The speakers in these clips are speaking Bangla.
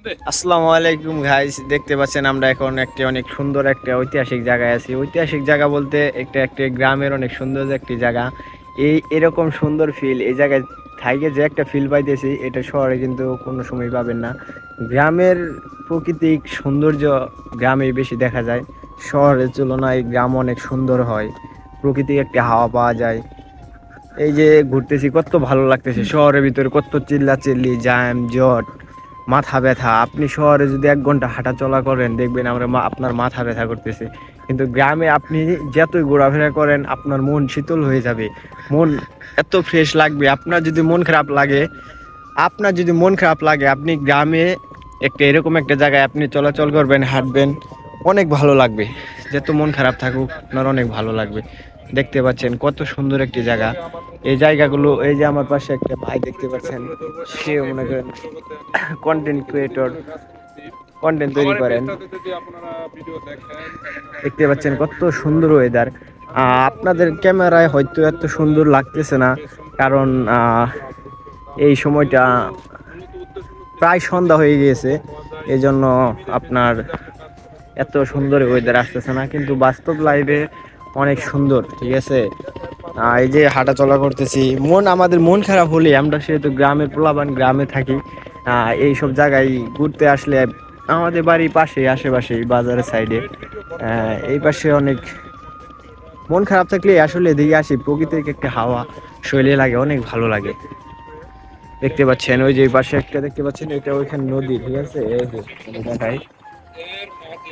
আসসালামু আলাইকুম গাইস দেখতে পাচ্ছেন আমরা এখন একটি অনেক সুন্দর একটা ঐতিহাসিক জায়গায় আছি। ঐতিহাসিক জায়গা বলতে একটা একটি গ্রামের অনেক সুন্দর একটি জায়গা। এই এরকম সুন্দর ফিল এই জায়গায় থাইকে যে একটা ফিল পাইতেছি, এটা শহরে কিন্তু কোনো সময় পাবেন না। গ্রামের প্রাকৃতিক সৌন্দর্য গ্রামে বেশি দেখা যায়। শহরের তুলনায় গ্রাম অনেক সুন্দর হয়। প্রকৃতিক একটা হাওয়া পাওয়া যায়। এই যে ঘুরতেছি, কত ভালো লাগতেছে। শহরের ভিতরে কত চিল্লা চিল্লি জ্যাম, জট। মাথা ব্যথা। আপনি শহরে যদি এক ঘণ্টা হাঁটা চলা করেন, দেখবেন আমরা আপনার মাথা ব্যথা করতেছে। কিন্তু গ্রামে আপনি যতই ঘোরাফেরা করেন, আপনার মন শীতল হয়ে যাবে। মন এত ফ্রেশ লাগবে। আপনার যদি মন খারাপ লাগে, আপনার যদি মন খারাপ লাগে, আপনি গ্রামে একটা এরকম একটা জায়গায় আপনি চলাচল করবেন, হাঁটবেন, অনেক ভালো লাগবে। যত মন খারাপ থাকুক, আপনার অনেক ভালো লাগবে। দেখতে পাচ্ছেন কত সুন্দর একটি জায়গা। এই জায়গাগুলো, এই যে আমার পাশে একটা ভাই দেখতে পাচ্ছেন সে মনে করেন কন্টেন্ট ক্রিয়েটর কন্টেন্ট তৈরি করেন। দেখতে পাচ্ছেন কত সুন্দর ওয়েদার আপনাদের ক্যামেরায় হয়তো এত সুন্দর লাগতেছে না, কারণ এই সময়টা প্রায় সন্ধ্যা হয়ে গিয়েছে এই জন্য আপনার এত সুন্দর ওয়েদার আসতেছে না। কিন্তু বাস্তব লাইভে অনেক সুন্দর, ঠিক আছে? এই যে হাঁটা চলা করতেছি, মন আমাদের মন খারাপ হলে আমরা সেহেতু গ্রামের পোলাবান গ্রামে থাকি। এই সব জায়গায় ঘুরতে আসলে আমাদের বাড়ির পাশে আশেপাশে বাজারের সাইডে এই পাশে অনেক মন খারাপ থাকলে আসলে এদিকে আসি, প্রকৃতির একটা হাওয়া শৈলে লাগে, অনেক ভালো লাগে। দেখতে পাচ্ছেন, ওই যে পাশে একটা, দেখতে পাচ্ছেন, এটা ওইখানে নদী, ঠিক আছে? এই যে আমি দেখাই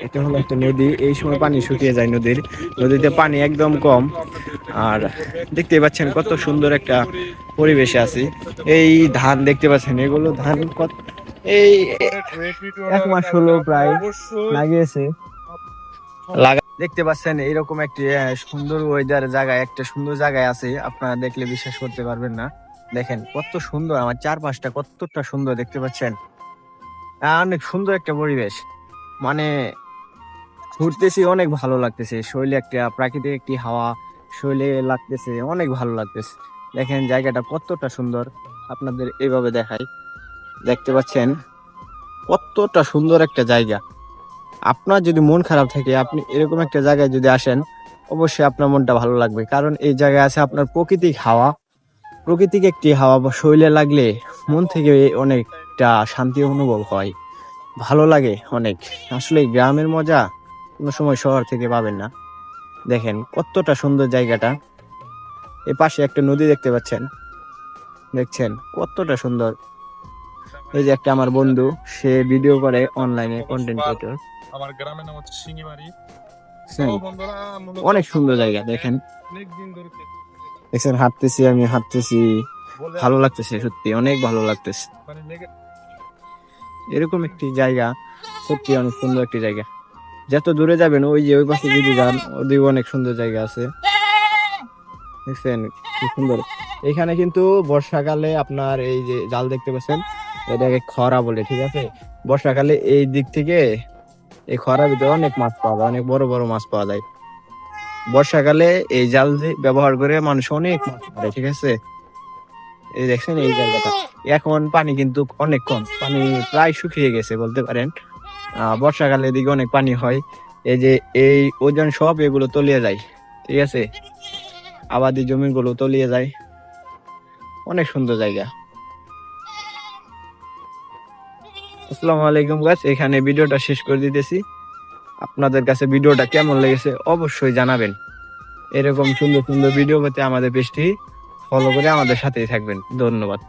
এটা হলো একটা নদী। এই সময় পানি শুকিয়ে যায় নদীর। নদীতে পানি একদম কম। আর দেখতে পাচ্ছেন কত সুন্দর একটা পরিবেশে আছি। এই ধান দেখতে পাচ্ছেন, এগুলো ধান কত? এই এক মাস হলো প্রায় লাগিয়েছে। লাগা দেখতে পাচ্ছেন এরকম একটি সুন্দর ওয়েদার জায়গায় একটা সুন্দর জায়গায় আছে। আপনারা দেখলে বিশ্বাস করতে পারবেন না। দেখেন, কত সুন্দর, আমার চারপাশটা কতটা সুন্দর দেখতে পাচ্ছেন। অনেক সুন্দর একটা পরিবেশ। মানে ঘুরতেছি, অনেক ভালো লাগতেছে। শৈলে একটা, প্রাকৃতিক একটি হাওয়া, শৈলে লাগতেছে, অনেক ভালো লাগতেছে। দেখেন জায়গাটা কতটা সুন্দর। আপনাদের এইভাবে দেখাই। দেখতে পাচ্ছেন? কতটা সুন্দর একটা জায়গা। আপনার যদি মন খারাপ থাকে, আপনি এরকম একটা জায়গায় যদি আসেন, অবশ্যই আপনার মনটা ভালো লাগবে। কারণ এই জায়গায় আছে আপনার প্রকৃতিক হাওয়া। প্রকৃতিক একটি হাওয়া বা শৈলে লাগলে মন থেকে অনেকটা শান্তি অনুভব হয়। ভালো লাগে অনেক। আসলে গ্রামের মজা কোনো সময় শহর থেকে পাবেন না। দেখেন কতটা সুন্দর জায়গাটা। এ পাশে একটা নদী দেখতে পাচ্ছেন। দেখছেন কতটা সুন্দর। এই যে একটা আমার বন্ধু সে ভিডিও করে অনলাইনে কন্টেন্ট ক্রিয়েটর আমার গ্রামের নাম হচ্ছে সিঙ্গিবাড়ি বন্ধুরা অনেক সুন্দর জায়গা দেখেন। দেখছেন হাঁটতেছি আমি হাঁটতেছি। ভালো লাগতেছে সত্যি অনেক ভালো লাগতেছে। মানে এরকম একটি জায়গা সত্যি অনেক সুন্দর একটি জায়গা। যত দূরে যাবেন, ওই যে ওই পাশে যদি যান, ওদিকে অনেক সুন্দর জায়গা আছে। দেখছেন কি সুন্দর? এখানে কিন্তু বর্ষাকালে আপনার এই যে জাল দেখতে পাচ্ছেন, এটাকে খরা বলে, ঠিক আছে? বর্ষাকালে এই দিক থেকে এই খরার ভিতরে অনেক মাছ পাওয়া যায়, অনেক বড় বড় মাছ পাওয়া যায়। বর্ষাকালে এই জাল ব্যবহার করে মানুষ অনেক মাছ মারে, ঠিক আছে? এই দেখছেন এই জায়গাটা। এখন পানি কিন্তু অনেক কম, পানি প্রায় শুকিয়ে গেছে, বলতে পারেন। বর্ষাকালে এদিকে অনেক পানি হয়। এই যে এই ওজন সব এগুলো তলিয়ে যায়, ঠিক আছে? আবাদি জমিগুলো তলিয়ে যায়। অনেক সুন্দর জায়গা। আসসালামু আলাইকুম গাছ এখানে ভিডিওটা শেষ করে দিতেছি। আপনাদের কাছে ভিডিওটা কেমন লেগেছে অবশ্যই জানাবেন। এরকম সুন্দর সুন্দর ভিডিও পেতে আমাদের পেজটি ফলো করে আমাদের সাথেই থাকবেন। ধন্যবাদ।